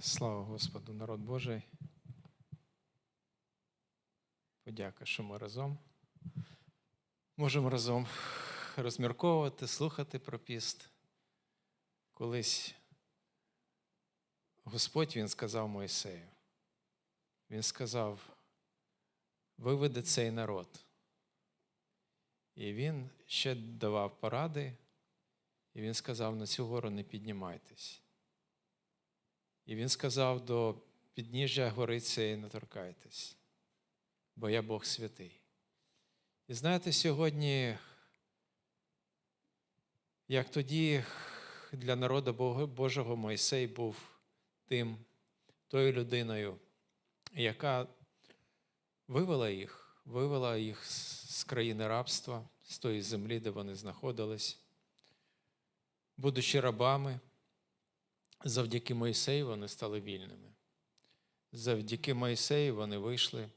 Слава Господу, народ Божий. Подяка, що ми разом. Можемо разом розмірковувати, слухати про піст. Колись Господь Він сказав Моїсею. Він сказав, виведи цей народ. І він ще давав поради, і він сказав: на цю гору не піднімайтесь. І він сказав до підніжжя гори цієї не торкайтесь, бо я Бог святий. І знаєте, сьогодні, як тоді для народу Божого Мойсей був тим, тою людиною, яка вивела їх, вивела їх з країни рабства, з тої землі, де вони знаходились, будучи рабами. Завдяки Моїсею вони стали вільними. Завдяки Моїсею вони вийшли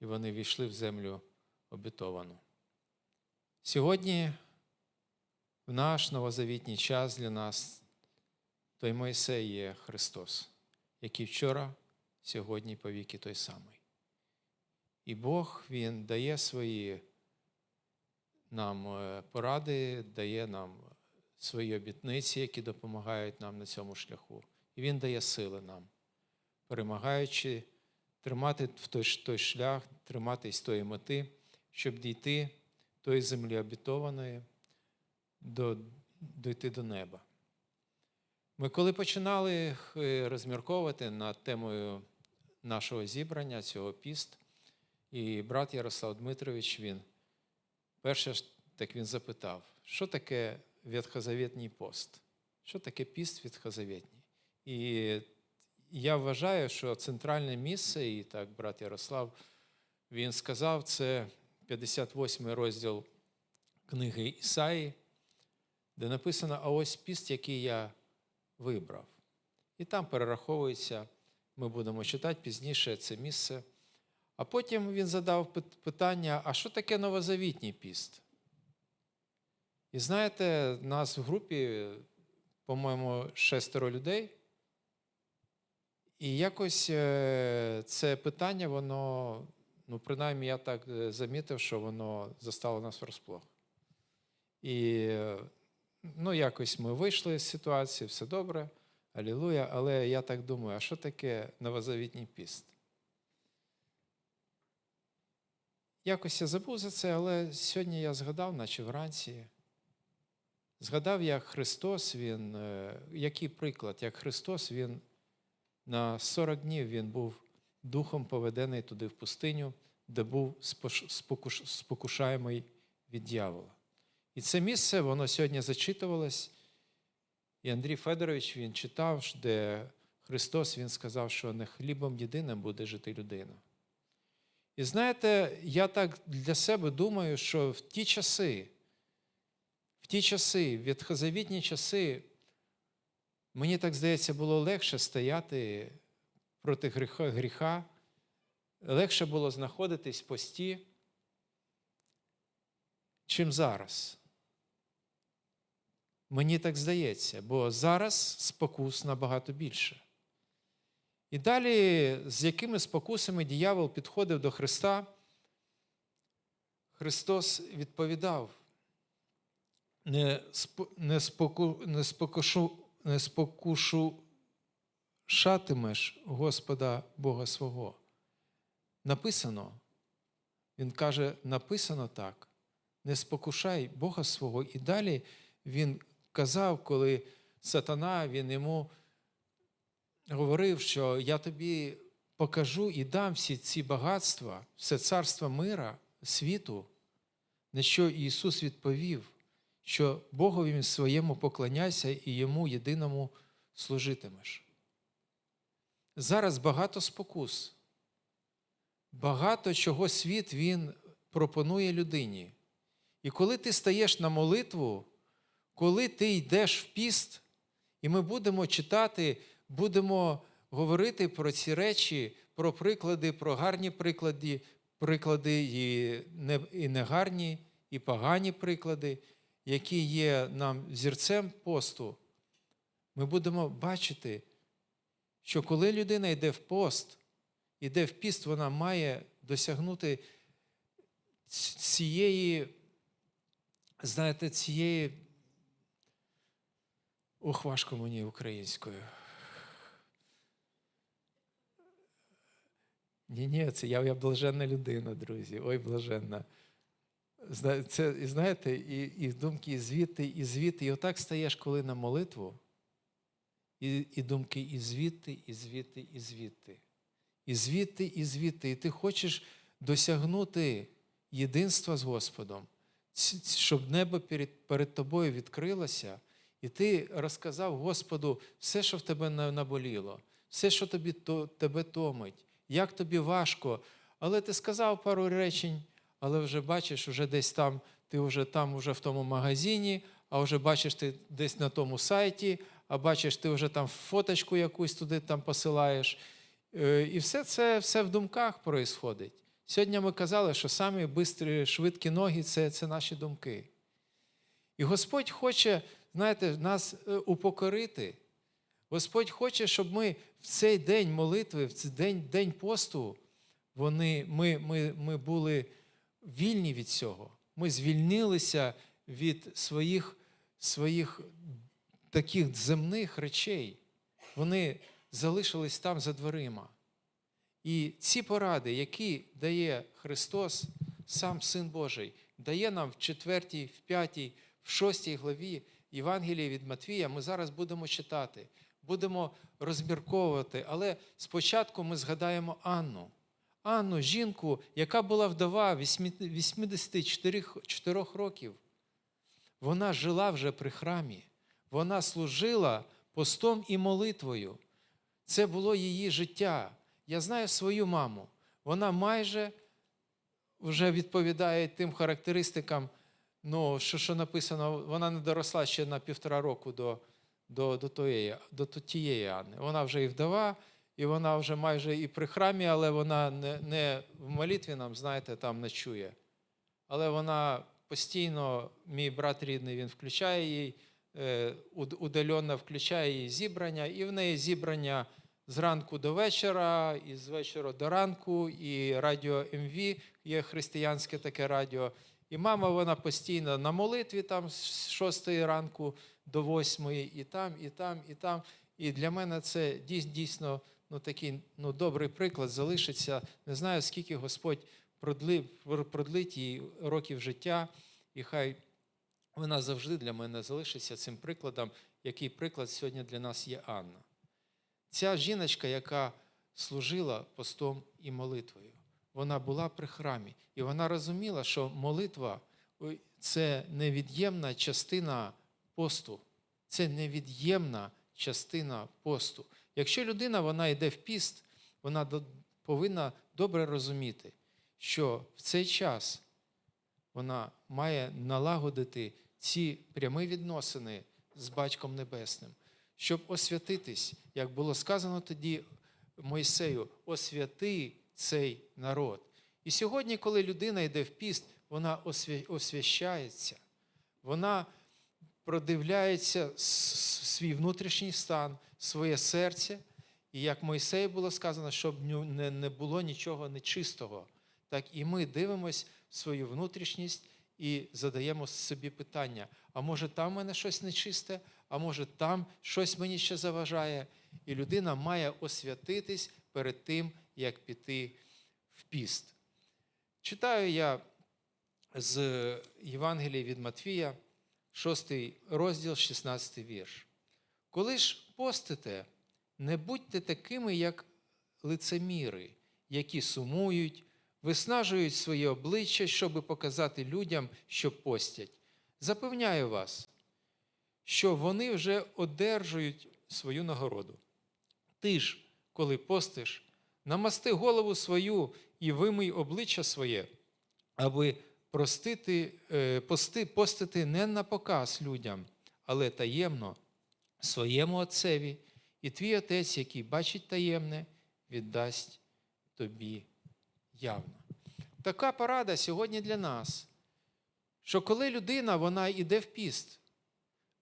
і вони війшли в землю обітовану. Сьогодні, в наш новозавітній час для нас, той Моїсей є Христос, який вчора, сьогодні, повіки той самий. І Бог Він дає свої нам е, поради, дає нам свої обітниці, які допомагають нам на цьому шляху. І Він дає сили нам, перемагаючи, тримати в той, той шлях, триматись тої мети, щоб дійти тої землі обітованої, до, дійти до неба. Ми коли починали е, розмірковувати над темою нашого зібрання, цього піст, і брат Ярослав Дмитрович, він перше ж так він запитав, що таке ветхозавітній пост? Що таке піст ветхозавітній? І я вважаю, що центральне місце, і так брат Ярослав, він сказав, це 58 розділ книги Ісаї, де написано: а ось піст, який я вибрав. І там перераховується, ми будемо читати пізніше це місце. А потім він задав питання: а що таке новозавітній піст? І знаєте, нас в групі, по-моєму, шестеро людей. І якось е, це питання, воно, ну, принаймні, я так е, замітив, що воно застало нас врасплох. І ну, якось ми вийшли з ситуації, все добре, алілуя, але я так думаю, а що таке новозавітній піст? Якось я забув за це, але сьогодні я згадав, наче вранці. Згадав, як Христос, Він, е, який приклад, як Христос, Він на 40 днів Він був духом поведений туди в пустиню, де був спокуш- спокушаємий від дьявола. І це місце, воно сьогодні зачитувалось. І Андрій Федорович він читав, де Христос Він сказав, що не хлібом єдиним буде жити людина. І знаєте, я так для себе думаю, що в ті часи, ті часи, в ветхозавітні часи, мені так здається, було легше стояти проти гріха, гріха легше було знаходитись в пості, чим зараз. Мені так здається, бо зараз спокус набагато більше. І далі, з якими спокусами диявол підходив до Христа, Христос відповідав: не, не, споку, не, спокушу, не спокушатимеш Господа Бога свого. Написано, Він каже, написано так: не спокушай Бога свого. І далі він казав, коли сатана, він йому говорив, що я тобі покажу і дам всі ці багатства, все царство мира, світу, на що Ісус відповів, що Богові своєму поклоняйся і йому єдиному служитимеш. Зараз багато спокус, багато чого світ він пропонує людині. І коли ти стаєш на молитву, коли ти йдеш в піст, і ми будемо читати, будемо говорити про ці речі, про приклади, про гарні приклади, приклади і негарні, і погані приклади, які є нам зірцем посту, ми будемо бачити, що коли людина йде в пост, йде в піст, вона має досягнути цієї, знаєте, цієї. Ох, важко мені українською. Ні, ні, це я, я блаженна людина, друзі. Ой, блаженна. Це, і знаєте, і, і думки і звідти, і звідти. І отак стаєш, коли на молитву, і, і думки і звідти, і звідти, і звідти. І звідти, і звідти. І ти хочеш досягнути єдинства з Господом, щоб небо перед, перед тобою відкрилося, і ти розказав Господу все, що в тебе на- наболіло, все, що тобі, то, тебе томить, як тобі важко. Але ти сказав пару речень, але вже бачиш, вже десь там, ти вже там, вже в тому магазині, а вже бачиш ти десь на тому сайті, а бачиш, ти вже там фоточку якусь туди там посилаєш. Е, І все це все в думках проїсходить. Сьогодні ми казали, що самі бистрі, швидкі ноги це, це наші думки. І Господь хоче, знаєте, нас е, упокорити. Господь хоче, щоб ми в цей день молитви, в цей день, день посту, вони, ми, ми, ми були вільні від цього. Ми звільнилися від своїх, своїх таких земних речей. Вони залишились там за дверима. І ці поради, які дає Христос, сам Син Божий, дає нам в 4, в 5, в 6 главі Євангелії від Матвія, ми зараз будемо читати, будемо розмірковувати. Але спочатку ми згадаємо Анну. Анну, жінку, яка була вдова 84 років. Вона жила вже при храмі, вона служила постом і молитвою. Це було її життя. Я знаю свою маму. Вона майже вже відповідає тим характеристикам, ну, що, що написано, вона не доросла ще на півтора року до, до, до, тієї, до тієї Анни. Вона вже і вдова, і вона вже майже і при храмі, але вона не, не в молитві нам, знаєте, там не чує. Але вона постійно, мій брат рідний, він включає їй, е, удаленно включає її зібрання, і в неї зібрання зранку до вечора, і з вечора до ранку, і радіо МВ є християнське таке радіо. І мама вона постійно на молитві там з 6 ранку до 8, і там, і там, і там. І для мене це дійсно ну, такий ну, добрий приклад залишиться. Не знаю, скільки Господь продли, продлить їй років життя, і хай вона завжди для мене залишиться цим прикладом, який приклад сьогодні для нас є Анна. Ця жіночка, яка служила постом і молитвою, вона була при храмі, і вона розуміла, що молитва це невід'ємна частина посту. Це невід'ємна частина посту. Якщо людина вона йде в піст, вона повинна добре розуміти, що в цей час вона має налагодити ці прямі відносини з Батьком Небесним, щоб освятитись, як було сказано тоді Мойсею, освяти цей народ. І сьогодні, коли людина йде в піст, вона освя- освящається, вона продивляється свій внутрішній стан, своє серце. І як Мойсею було сказано, щоб не, було нічого нечистого, так і ми дивимось в свою внутрішність і задаємо собі питання: а може там в мене щось нечисте, а може там щось мені ще заважає. І людина має освятитись перед тим, як піти в піст. Читаю я з Євангелія від Матвія, 6 розділ, 16 вірш. Коли ж постите, не будьте такими, як лицеміри, які сумують, виснажують своє обличчя, щоб показати людям, що постять. Запевняю вас, що вони вже одержують свою нагороду. Ти ж, коли постиш, намасти голову свою і вимий обличчя своє, аби простити, е, пости, постити не на показ людям, але таємно своєму Отцеві, і твій Отець, який бачить таємне, віддасть тобі явно. Така порада сьогодні для нас, що коли людина вона йде в піст,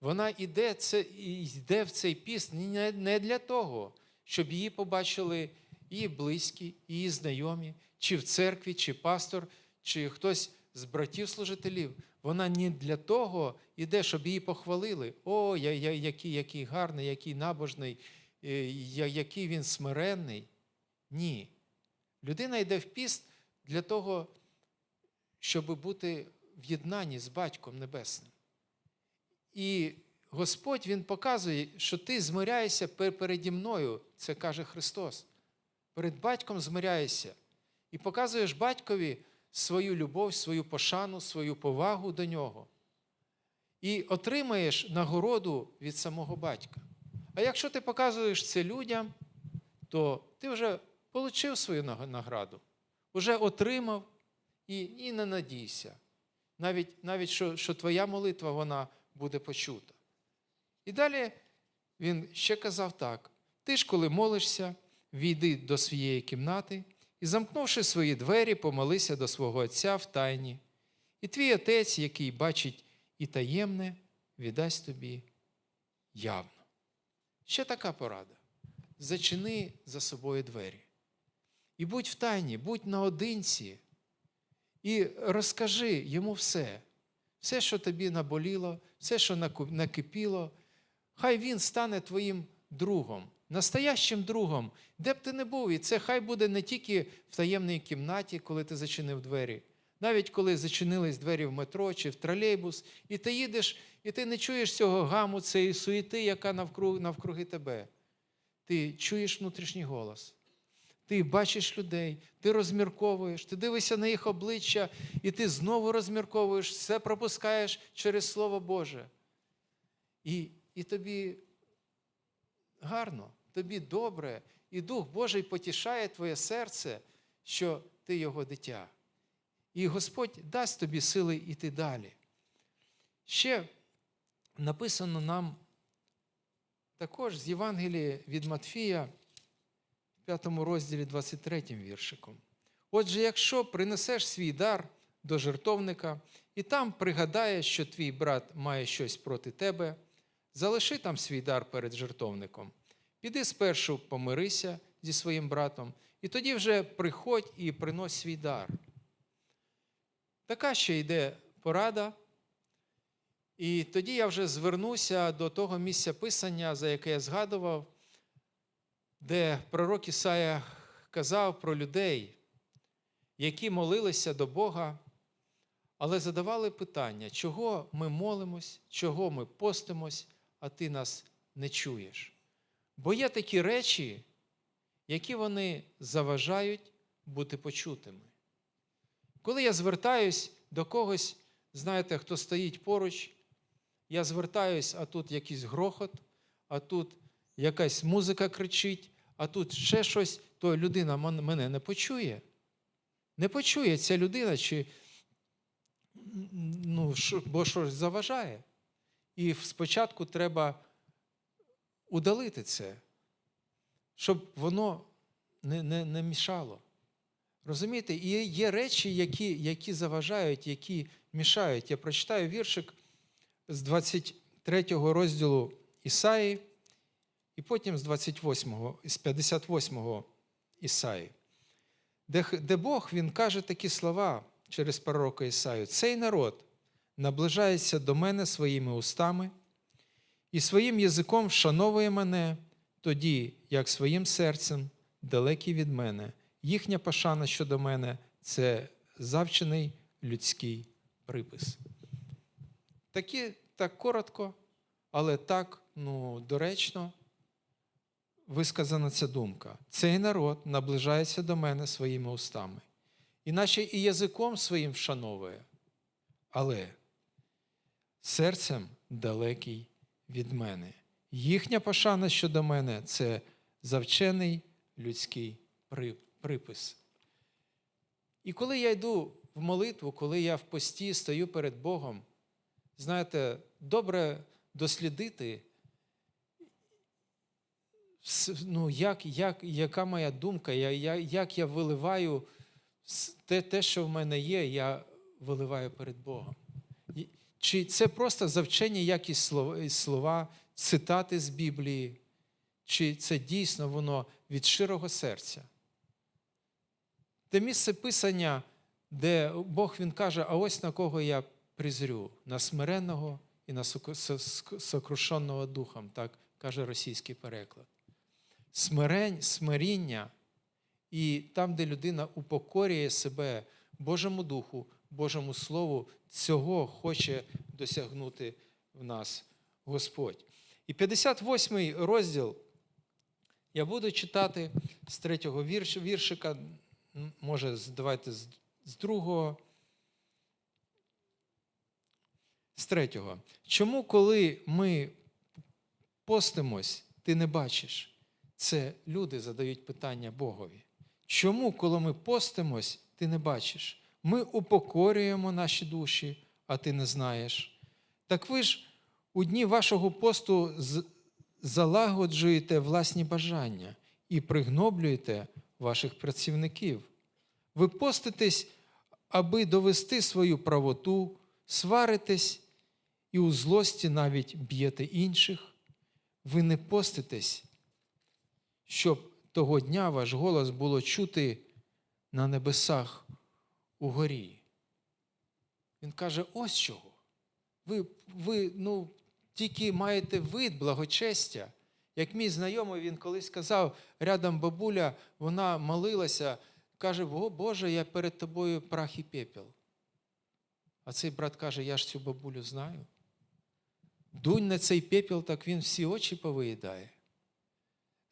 вона йде, це, йде в цей піст не для того, щоб її побачили її близькі, її знайомі, чи в церкві, чи пастор, чи хтось з братів-служителів. Вона не для того йде, щоб її похвалили. О, я, я, який, який гарний, який набожний, е, я- який він смиренний. Ні. Людина йде в піст для того, щоб бути в єднанні з Батьком Небесним. І Господь Він показує, що ти змиряєшся переді мною, це каже Христос. Перед батьком змиряєшся і показуєш батькові свою любов, свою пошану, свою повагу до нього. І отримаєш нагороду від самого батька. А якщо ти показуєш це людям, то ти вже отримав свою награду, вже отримав і, і не надійся. Навіть, навіть що, що твоя молитва вона буде почута. І далі він ще казав так: ти ж, коли молишся, війди до своєї кімнати і, замкнувши свої двері, помолися до свого Отця в тайні. І твій отець, який бачить і таємне, віддасть тобі явно. Ще така порада. Зачини за собою двері. І будь в тайні, будь наодинці, і розкажи йому все, все, що тобі наболіло, все, що накипіло. Хай він стане твоїм другом, настоящим другом, де б ти не був. І це хай буде не тільки в таємній кімнаті, коли ти зачинив двері, навіть коли зачинились двері в метро чи в тролейбус, і ти їдеш, і ти не чуєш цього гаму, цієї суєти, яка навкруги, навкруги тебе. Ти чуєш внутрішній голос. Ти бачиш людей, ти розмірковуєш, ти дивишся на їх обличчя, і ти знову розмірковуєш, все пропускаєш через Слово Боже. І, і тобі гарно, тобі добре, і Дух Божий потішає твоє серце, що ти його дитя. І Господь дасть тобі сили йти далі. Ще написано нам також з Євангелія від Матфія, в 5 розділі 23 віршиком. Отже, якщо принесеш свій дар до жертовника, і там пригадаєш, що твій брат має щось проти тебе, залиши там свій дар перед жертовником. Піди спершу помирися зі своїм братом, і тоді вже приходь і принось свій дар. Така ще йде порада. І тоді я вже звернуся до того місця писання, за яке я згадував, де пророк Ісая казав про людей, які молилися до Бога, але задавали питання, чого ми молимось, чого ми постимось, а ти нас не чуєш. Бо є такі речі, які вони заважають бути почутими. Коли я звертаюсь до когось, знаєте, хто стоїть поруч, я звертаюсь, а тут якийсь грохот, а тут якась музика кричить, а тут ще щось, то людина мене не почує. Не почує ця людина, чи ну, бо щось заважає. І спочатку треба удалити це, щоб воно не, не, не мішало. Розумієте, і є речі, які, які заважають, які мішають. Я прочитаю віршик з 23 розділу Ісаї, і потім з 28, з 58 Ісаї, де, де Бог він каже такі слова через пророка Ісаю: цей народ наближається до мене своїми устами і своїм язиком вшановує мене, тоді, як своїм серцем далекий від мене. Їхня пошана щодо мене це завчений людський припис. Такі, так коротко, але так ну, доречно висказана ця думка. Цей народ наближається до мене своїми устами, іначе і язиком своїм вшановує, але серцем далекий від мене. Їхня пошана щодо мене це завчений людський припис. І коли я йду в молитву, коли я в пості стою перед Богом, знаєте, добре дослідити, ну, як, як, яка моя думка, я, я, як я виливаю те, те, що в мене є, я виливаю перед Богом. Чи це просто завчені якісь слова, цитати з Біблії, чи це дійсно воно від щирого серця. Те місце писання, де Бог Він каже, а ось на кого я призрю, на смиренного і на сокрушеного духом, так каже російський переклад. Смирень, смиріння і там, де людина упокорює себе Божому Духу, Божому Слову, цього хоче досягнути в нас Господь. І 58 розділ я буду читати з третього віршика, може, давайте з, другого. З третього. Чому, коли ми постимось, ти не бачиш? Це люди задають питання Богові. Чому, коли ми постимось, ти не бачиш? Ми упокорюємо наші душі, а ти не знаєш. Так ви ж у дні вашого посту залагоджуєте власні бажання і пригноблюєте ваших працівників. Ви поститесь, аби довести свою правоту, сваритесь і у злості навіть б'єте інших. Ви не поститесь, щоб того дня ваш голос було чути на небесах угорі. Він каже: ось чого. Ви, ви ну, тільки маєте вид благочестя. Як мій знайомий, він колись сказав, рядом бабуля, вона молилася, каже: О Боже, я перед тобою прах і пепел. А цей брат каже: Я ж цю бабулю знаю. Дунь на цей пепел, так він всі очі повиїдає.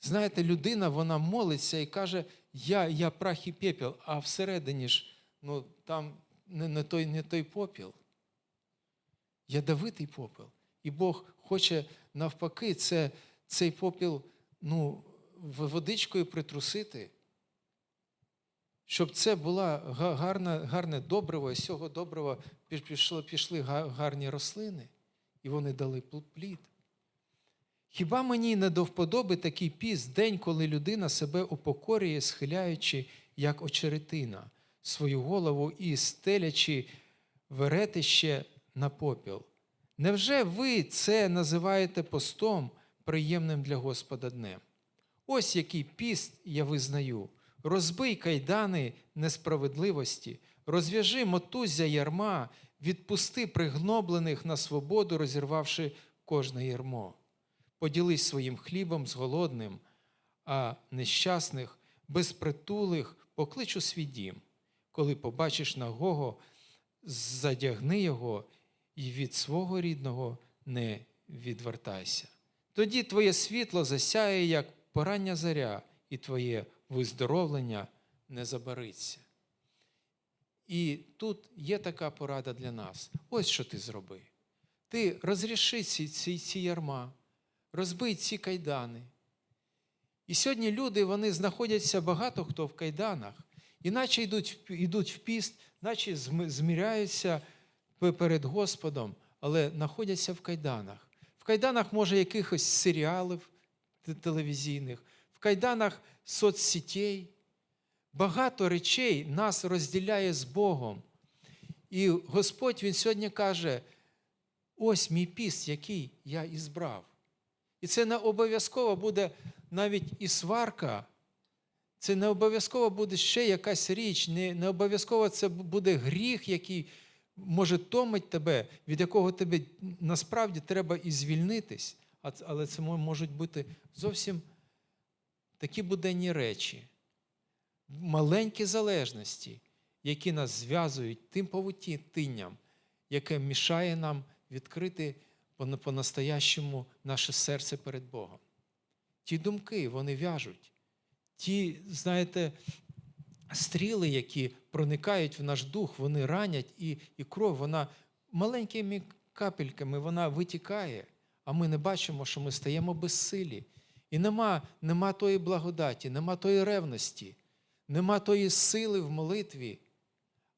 Знаєте, людина вона молиться і каже, я я прах і пепел, а всередині ж ну, там не, не, той, не той попіл. Ядовитий попіл. І Бог хоче навпаки це, цей попіл ну, водичкою притрусити, щоб це була гарна, гарне добриво, і з цього добрива піш- пішло, пішли гарні рослини, і вони дали плід. Хіба мені не до вподоби такий піст, день, коли людина себе упокорює, схиляючи, як очеретина, свою голову і стелячи веретище на попіл? Невже ви це називаєте постом, приємним для Господа днем? Ось який піст я визнаю. Розбий кайдани несправедливості, розв'яжи мотуззя ярма, відпусти пригноблених на свободу, розірвавши кожне ярмо. Поділись своїм хлібом з голодним, а нещасних, безпритулих поклич у свій дім. Коли побачиш нагого, задягни його і від свого рідного не відвертайся. Тоді твоє світло засяє, як порання заря, і твоє виздоровлення не забариться. І тут є така порада для нас. Ось що ти зроби. Ти розріши ці, ці, ці ярма, розбий ці кайдани. І сьогодні люди вони знаходяться багато хто в кайданах, іначе йдуть, йдуть в піст, наче зміряються перед Господом, але знаходяться в кайданах. В кайданах, може, якихось серіалів телевізійних, в кайданах соцсетей. Багато речей нас розділяє з Богом. І Господь Він сьогодні каже: ось мій піст, який я ізбрав. І це не обов'язково буде навіть і сварка, це не обов'язково буде ще якась річ, не, не обов'язково це буде гріх, який може томить тебе, від якого тебе насправді треба і звільнитись. Але це можуть бути зовсім такі буденні речі, маленькі залежності, які нас зв'язують тим павутинням, яке мішає нам відкрити по- по-настоящому наше серце перед Богом. Ті думки, вони в'яжуть. Ті, знаєте, стріли, які проникають в наш дух, вони ранять, і, і кров, вона маленькими капельками вона витікає, а ми не бачимо, що ми стаємо безсилі. І нема, нема тої благодаті, нема тої ревності, нема тої сили в молитві.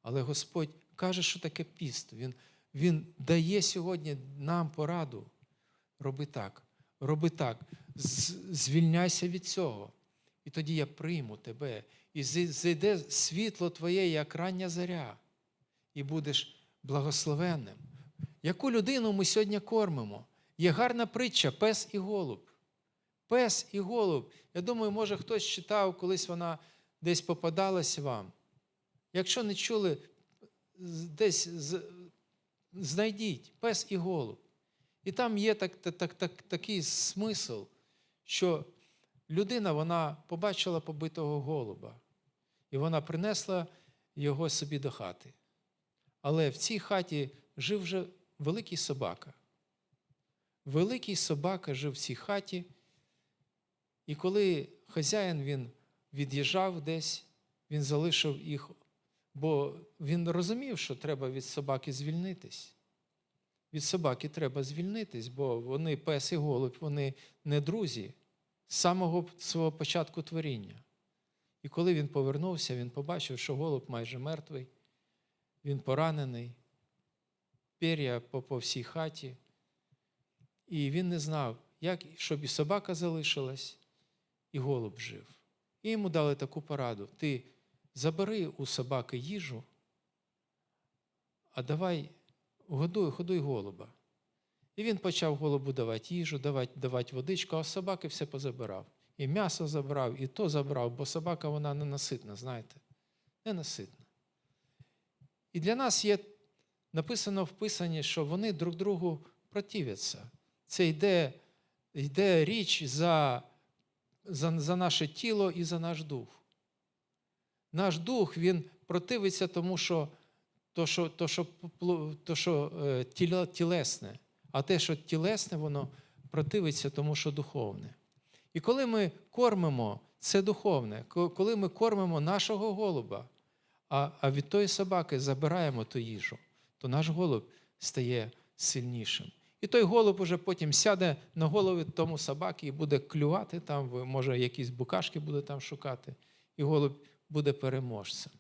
Але Господь каже, що таке піст. Він, він дає сьогодні нам пораду. Роби так, роби так, звільняйся від цього. І тоді я прийму тебе. І зайде світло твоє, як рання заря, і будеш благословенним. Яку людину ми сьогодні кормимо? Є гарна притча пес і голуб. Пес і голуб. Я думаю, може хтось читав, колись вона десь попадалась вам. Якщо не чули, десь знайдіть пес і голуб. І там є так, так, так, такий смисл, що людина вона побачила побитого голуба, і вона принесла його собі до хати. Але в цій хаті жив вже великий собака. Великий собака жив в цій хаті, і коли хазяїн він від'їжджав десь, він залишив їх, бо він розумів, що треба від собаки звільнитись. Від собаки треба звільнитись, бо вони пес і голуб, вони не друзі з самого свого початку творіння. І коли він повернувся, він побачив, що голуб майже мертвий, він поранений, пір'я по, по всій хаті. І він не знав, як, щоб і собака залишилась, і голуб жив. І йому дали таку пораду: ти забери у собаки їжу, а давай годуй, годуй голуба. І він почав голубу давати їжу, давати, давати водичку, а собаки все позабирав. І м'ясо забрав, і то забрав, бо собака вона ненаситна, знаєте, ненаситна. І для нас є написано в Писанні, що вони друг другу противляться. Це йде, йде річ за, за, за наше тіло і за наш дух. Наш дух він противиться тому, що то, що, то, що, то, що е, тілесне, а те, що тілесне, воно противиться тому, що духовне. І коли ми кормимо це духовне, коли ми кормимо нашого голуба, а, а від тої собаки забираємо ту їжу, то наш голуб стає сильнішим. І той голуб уже потім сяде на голові тому собаки і буде клювати там, може, якісь букашки буде там шукати, і голуб буде переможцем.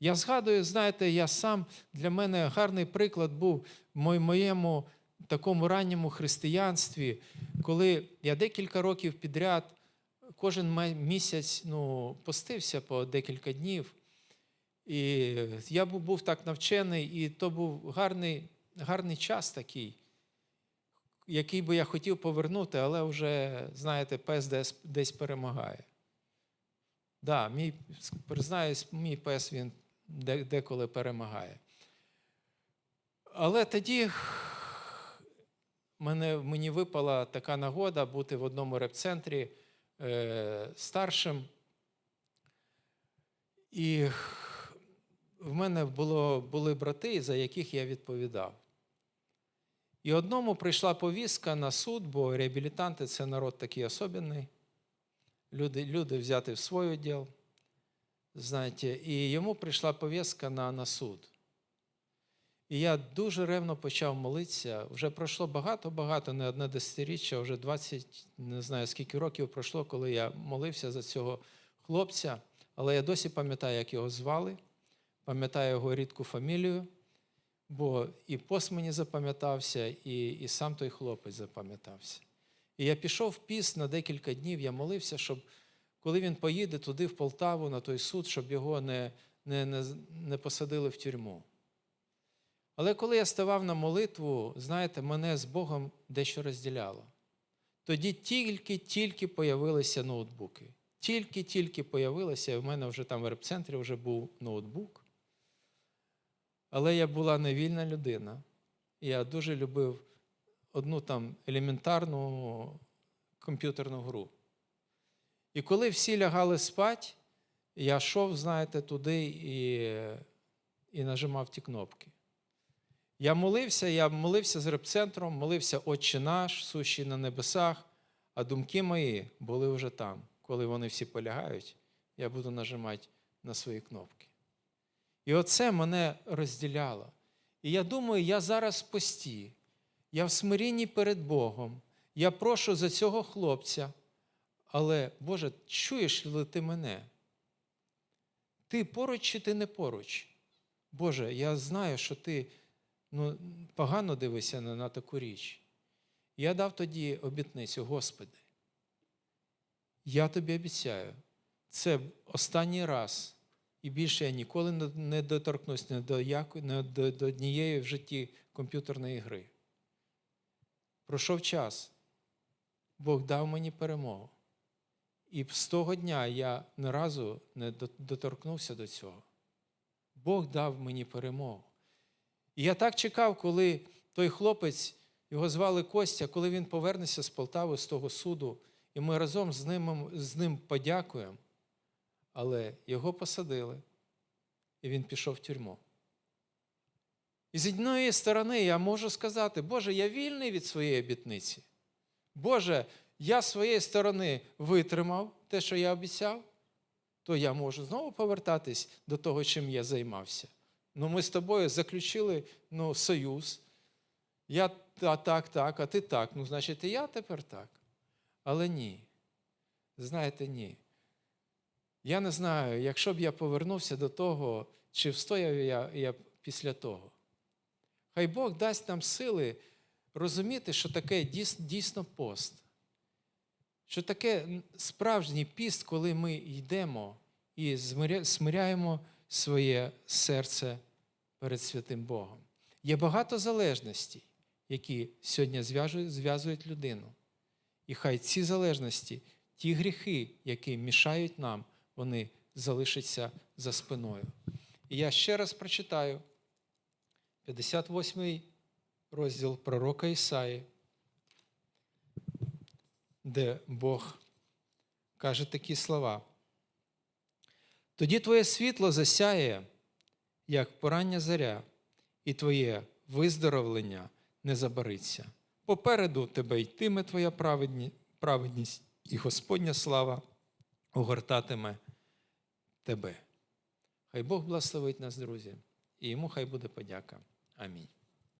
Я згадую, знаєте, я сам для мене гарний приклад був в мой- такому ранньому християнстві, коли я декілька років підряд, кожен місяць ну, постився по декілька днів. І я був, так навчений, і то був гарний, гарний час такий, який би я хотів повернути, але вже, знаєте, пес десь, десь перемагає. Да, мій, признаюсь, мій пес він деколи перемагає. Але тоді мене, мені випала така нагода бути в одному репцентрі е, старшим. І в мене було, були брати, за яких я відповідав. І одному прийшла повістка на суд, бо реабілітанти це народ такий особенний. Люди, люди взяти в свій діл. Знаєте, і йому прийшла повістка на, на суд. І я дуже ревно почав молитися. Вже пройшло багато-багато, не одне десятиріччя, вже 20, не знаю скільки років пройшло, коли я молився за цього хлопця. Але я досі пам'ятаю, як його звали, пам'ятаю його рідку фамілію, бо і пост мені запам'ятався, і, і сам той хлопець запам'ятався. І я пішов в піст на декілька днів, я молився, щоб коли він поїде туди, в Полтаву, на той суд, щоб його не, не, не, не посадили в тюрму. Але коли я ставав на молитву, знаєте, мене з Богом дещо розділяло. Тоді тільки-тільки появилися ноутбуки. Тільки-тільки появилися, в мене вже там в репцентрі вже був ноутбук. Але я була невільна людина. Я дуже любив одну там елементарну комп'ютерну гру. І коли всі лягали спать, я йшов, знаєте, туди і, і нажимав ті кнопки. Я молився, я молився з репцентром, молився Отче наш, сущий на небесах, а думки мої були вже там. Коли вони всі полягають, я буду нажимати на свої кнопки. І оце мене розділяло. І я думаю, я зараз пості, я в смирінні перед Богом, я прошу за цього хлопця. Але, Боже, чуєш ли ти мене? Ти поруч чи ти не поруч? Боже, я знаю, що ти ну, погано дивишся на, на таку річ. Я дав тоді обітницю, Господи. Я тобі обіцяю, це останній раз, і більше я ніколи не- доторкнусь не до, яко- не до, до однієї в житті комп'ютерної гри. Пройшов час. Бог дав мені перемогу. І з того дня я ні разу не доторкнувся до цього. Бог дав мені перемогу. І я так чекав, коли той хлопець, його звали Костя, коли він повернеться з Полтави з того суду, і ми разом з ним, з ним подякуємо. Але його посадили, і він пішов в тюрму. І з однієї сторони я можу сказати, Боже, я вільний від своєї обітниці. Боже, я з своєї сторони витримав те, що я обіцяв, то я можу знову повертатись до того, чим я займався. Ну, ми з тобою заключили ну, союз. Я та, так, так, а ти так. Ну, значить, і я тепер так. Але ні. Знаєте, ні. Я не знаю, якщо б я повернувся до того, чи встояв я, я після того. Хай Бог дасть нам сили розуміти, що таке дійсно пост. Що таке справжній піст, коли ми йдемо і смиряємо своє серце перед святим Богом. Є багато залежностей, які сьогодні зв'язують людину. І хай ці залежності, ті гріхи, які мішають нам, вони залишаться за спиною. І я ще раз прочитаю 58 розділ пророка Ісаї, де Бог каже такі слова. Тоді твоє світло засяє, як порання заря, і твоє виздоровлення не забариться. Попереду тебе йтиме твоя праведні- праведність, і Господня слава огортатиме тебе. Хай Бог благословить нас, друзі, і йому хай буде подяка. Амінь.